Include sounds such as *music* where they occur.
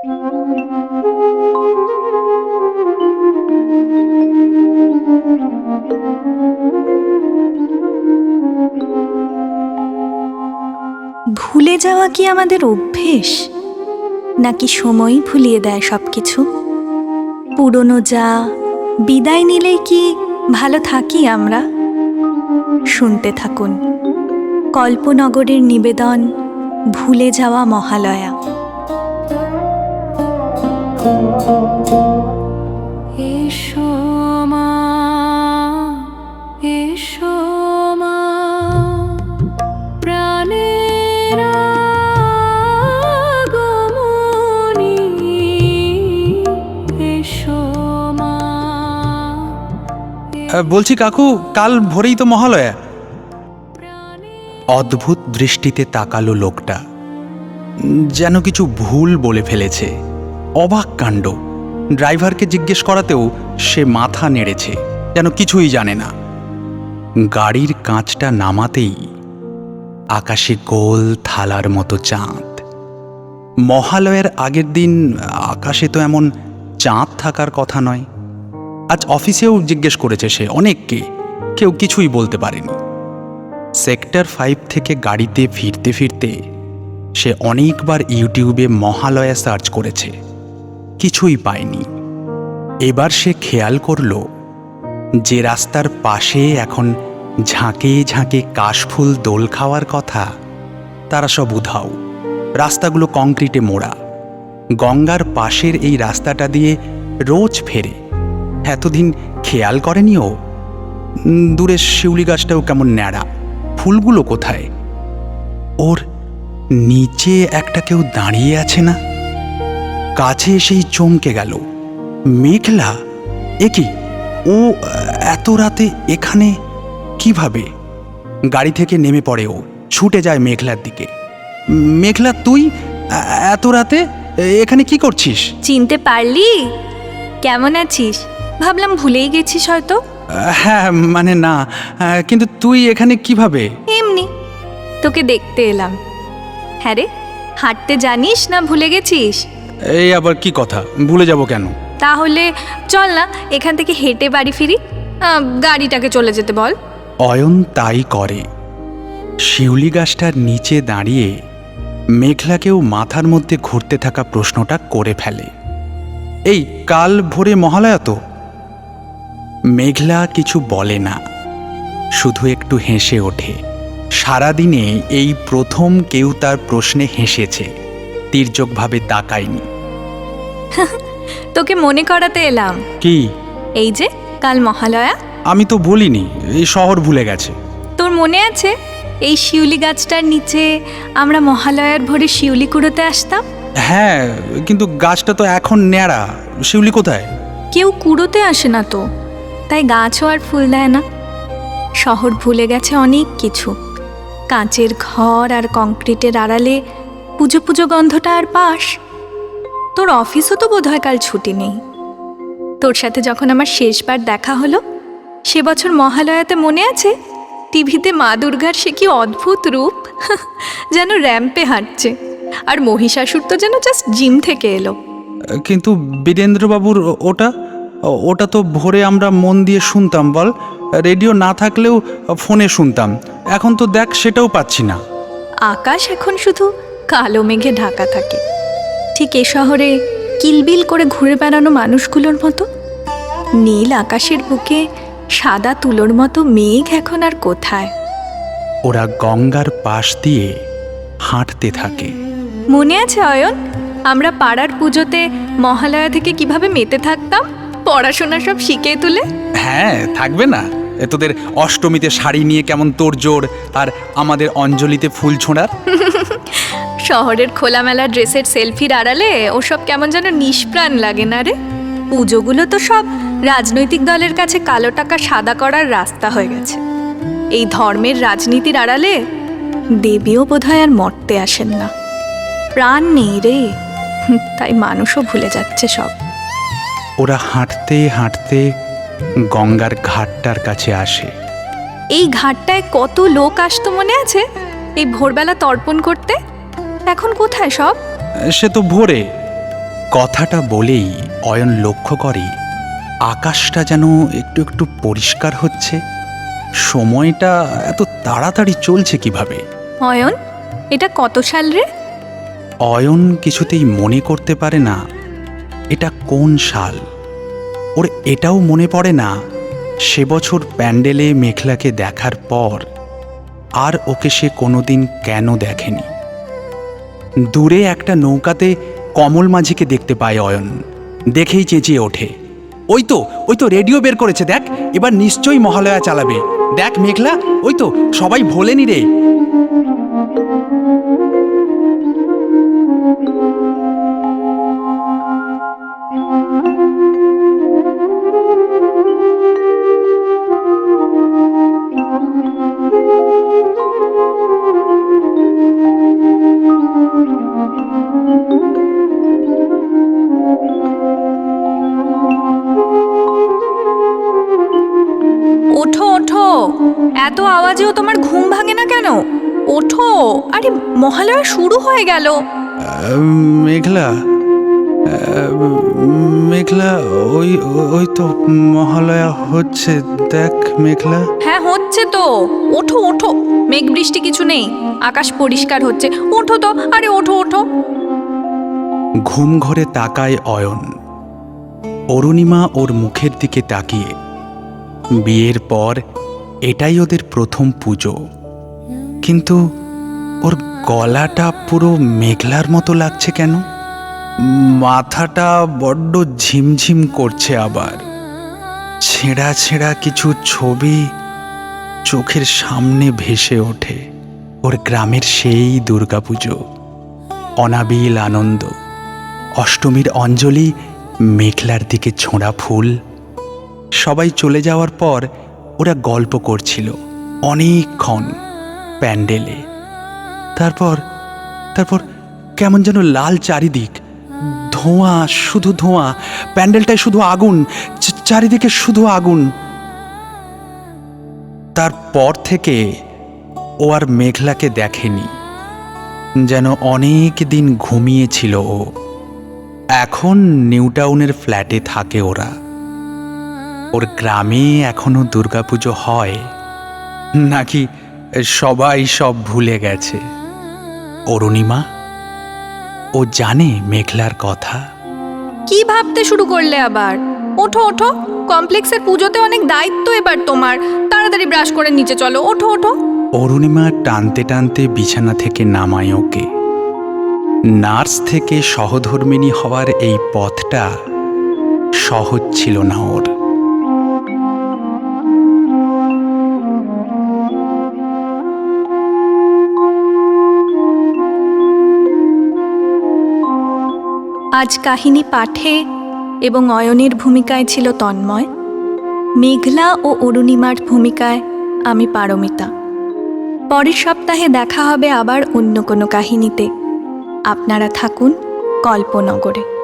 ভুলে যাওয়া কি আমাদের অভ্যেস? নাকি সময় ভুলিয়ে দেয় সব কিছু পুরনো যা, বিদায় নিলেই কি ভালো থাকি আমরা? শুনতে থাকুন। কল্পনগরের নিবেদন, ভুলে যাওয়া মহালয়া। এসো মা এসো মা প্রাণের আগমনী এসো মা। বলছি কাকু কাল ভোরেই তো মহালয়া। অদ্ভুত দৃষ্টিতে তাকালো লোকটা। যেন কিছু ভুল বলে ফেলেছে। অবাক কাণ্ড। ড্রাইভারকে জিজ্ঞেস করাতেও সে মাথা নেড়েছে, যেন কিছুই জানে না। গাড়ির কাঁচটা নামাতেই আকাশে গোল থালার মতো চাঁদ। মহালয়ের আগের দিন আকাশে তো এমন চাঁদ থাকার কথা নয়। আজ অফিসেও জিজ্ঞেস করেছে সে অনেককে, কেউ কিছুই বলতে পারেনি। সেক্টর ফাইভ থেকে গাড়িতে ফিরতে ফিরতে সে অনেকবার ইউটিউবে মহালয়া সার্চ করেছে। কিছুই পায়নি। এবার সে খেয়াল করল যে রাস্তার পাশে এখন ঝাঁকে ঝাঁকে কাশফুল দোল খাওয়ার কথা। তারা সব উধাও। রাস্তাগুলো কংক্রিটে মোড়া। গঙ্গার পাশের এই রাস্তাটা দিয়ে রোজ ফেরে। এতদিন খেয়াল করেনি ও? দূরে শিউলি গাছটাও কেমন ন্যাড়া। ফুলগুলো কোথায়? ওর নিচে একটা কেউ দাঁড়িয়ে আছে না? কাছে এসেই চমকে গেল। মেঘলা এ কি? ও এত রাতে এখানে কীভাবে? গাড়ি থেকে নেমে পড়ে ও ছুটে যায় মেঘলার দিকে। মেঘলা তুই এত রাতে এখানে কি করছিস? চিনতে পারলি? কেমন আছিস? ভাবলাম ভুলেই গেছিস হয়তো। হ্যাঁ মানে না কিন্তু তুই এখানে কীভাবে? এমনি তোকে দেখতে এলাম। হ্যাঁ রে হাঁটতে জানিস না ভুলে গেছিস? এই আবার কি কথা? ভুলে যাব কেন? তাহলে চল না এখান থেকে হেঁটে বাড়ি ফিরি। আহ, গাড়িটাকে চলে যেতে বল। অয়ন তাই করে। শিউলি গাছটার নিচে দাঁড়িয়ে মেঘলাকেও মাথার মধ্যে ঘুরতে থাকা প্রশ্নটা করে ফেলে। এই কাল ভোরে মহালয়া তো? মেঘলা কিছু বলে না। শুধু একটু হেসে ওঠে। সারাদিনে এই প্রথম কেউ তার প্রশ্নে হেসেছে। তীর্যকভাবে তাকায়নি। *laughs* তোকে মনে করাতে এলাম। কি? এই যে কাল মহালয়া। আমি তো বলিনি এই শহর ভুলে গেছে। তোর মনে আছে? এই শিউলি গাছটার নিচে আমরা মহালয়ার ভোরে শিউলি কুড়োতে আসতাম? হ্যাঁ কিন্তু গাছটা তো এখন ন্যাড়া। শিউলি কোথায়? কেউ কুড়োতে আসে না তো তাই গাছও আর ফুল দেয় না। শহর ভুলে গেছে অনেক কিছু। কাঁচের ঘর আর কংক্রিটের আড়ালে পুজো পুজো গন্ধটা আর পাস। তোর অফিসও তো বোধহয় কাল ছুটি নেই। তোর সাথে যখন আমার শেষবার দেখা হলো সে বছর মহালয়াতে মনে আছে? টিভিতে মা দুর্গার সে কি অদ্ভুত রূপ? *laughs* যেন র্যাম্পে হাঁটছে। আর মহিষাসুর তো যেন জাস্ট জিম থেকে এলো। কিন্তু বীরেন্দ্রবাবুর ওটা? ওটা তো ভোরে আমরা মন দিয়ে শুনতাম বল। রেডিও না থাকলেও ফোনে শুনতাম। এখন তো দেখ সেটাও পাচ্ছি না। আকাশ এখন শুধু কালো মেঘে ঢাকা থাকে। ঠিক এ শহরে কিলবিল করে ঘুরে বেড়ানো মানুষগুলোর মতো? নীল আকাশের বুকে সাদা তুলোর মতো মেঘ এখন আর কোথায়? ওরা গঙ্গার পাশ দিয়ে হাঁটতে থাকে। মনে আছে অয়ন? আমরা পাড়ার পুজোতে মহালয়া থেকে কীভাবে মেতে থাকতাম? পড়াশোনা সব শিখে তুলে। হ্যাঁ থাকবে না। তোদের অষ্টমীতে শাড়ি নিয়ে কেমন তোর জোর আর আমাদের অঞ্জলিতে ফুল ছোঁড়ার? *laughs* শহরের খোলামেলা ড্রেসের সেলফির আড়ালে ওসব কেমন যেন নিষ্প্রাণ লাগে না রে? পুজোগুলো তো সব রাজনৈতিক দলের কাছে কালো টাকা সাদা করার রাস্তা হয়ে গেছে। এই ধর্মের রাজনীতির আড়ালে দেবীও বোধহয় আর মরতে আসেন না। প্রাণ নেই রে। তাই মানুষও ভুলে যাচ্ছে সব। ওরা হাঁটতে হাঁটতে গঙ্গার ঘাটটার কাছে আসে। এই ঘাটটায় কত লোক আসতো মনে আছে? এই ভোরবেলা তর্পণ করতে? এখন কোথায় সব? সে তো ভোরে। কথাটা বলেই অয়ন লক্ষ্য করে আকাশটা যেন একটু একটু পরিষ্কার হচ্ছে। সময়টা এত তাড়াতাড়ি চলছে কীভাবে? অয়ন এটা কত সাল রে? অয়ন কিছুতেই মনে করতে পারে না এটা কোন সাল? ওর এটাও মনে পড়ে না সে বছর প্যান্ডেলে মেঘলাকে দেখার পর আর ওকে সে কোনোদিন কেন দেখেনি। দূরে একটা নৌকাতে কমল মাঝিকে দেখতে পায় অয়ন। দেখেই চেঁচিয়ে ওঠে। ওই তো ওই তো রেডিও বের করেছে, দেখ। এবার নিশ্চয়ই মহালয়া চালাবে। দেখ মেঘলা, ওই তো, সবাই ভোলেনি রে। এত আওয়াজেও তোমার ঘুম ভাঙে না কেন? ওঠো। আরে মহালয়া শুরু হয়ে গেল। মেঘলা। মেঘলা ওই ওই তো মহালয়া হচ্ছে। দেখ মেঘলা। হ্যাঁ হচ্ছে তো। ওঠো ওঠো। মেঘ বৃষ্টি কিছু নেই। আকাশ পরিষ্কার হচ্ছে। ওঠো তো। আরে ওঠো ওঠো। ঘুম ঘরে তাকায় অয়ন। অরুণিমা ওর মুখের দিকে তাকিয়ে। বিয়ের পর এটাই ওদের প্রথম পুজো। কিন্তু ওর গলাটা পুরো মেঘলার মতো লাগছে কেন? মাথাটা বড্ড ঝিমঝিম করছে আবার। ছেঁড়া ছেঁড়া কিছু ছবি চোখের সামনে ভেসে ওঠে। ওর গ্রামের সেই দুর্গাপুজো। অনাবিল আনন্দ। অষ্টমীর অঞ্জলি, মেঘলার দিকে ছোঁড়া ফুল। সবাই চলে যাওয়ার পর ওরা গল্প করছিল অনেকক্ষণ প্যান্ডেলে। তারপর তারপর কেমন যেন লাল চারিদিক, ধোঁয়া শুধু ধোঁয়া, প্যান্ডেলটায় শুধু আগুন চারিদিকে শুধু আগুন। তারপর থেকে ও আর মেঘলাকে দেখেনি, যেন অনেক দিন ঘুমিয়েছিল ও। এখন নিউটাউনের ফ্ল্যাটে থাকে ওরা। ওর গ্রামে এখনও দুর্গাপুজো হয়। নাকি সবাই সব ভুলে গেছে। অরুণিমা ও জানে মেঘলার কথা। কি ভাবতে শুরু করলে আবার? ওঠো ওঠো। কমপ্লেক্সের পুজোতে অনেক দায়িত্ব এবার তোমার। তাড়াতাড়ি ব্রাশ করে নিচে চলো। ওঠো ওঠো। অরুণিমা টানতে টানতে বিছানা থেকে নামায় ওকে। নার্স থেকে সহধর্মিণী হওয়ার এই পথটা সহজ ছিল না ওর। আজ কাহিনী পাঠে এবং অয়নের ভূমিকায় ছিল তন্ময়। মেঘলা ও অরুণিমার ভূমিকায় আমি পারমিতা। পরের সপ্তাহে দেখা হবে আবার অন্য কোনো কাহিনীতে। আপনারা থাকুন কল্পনগরে।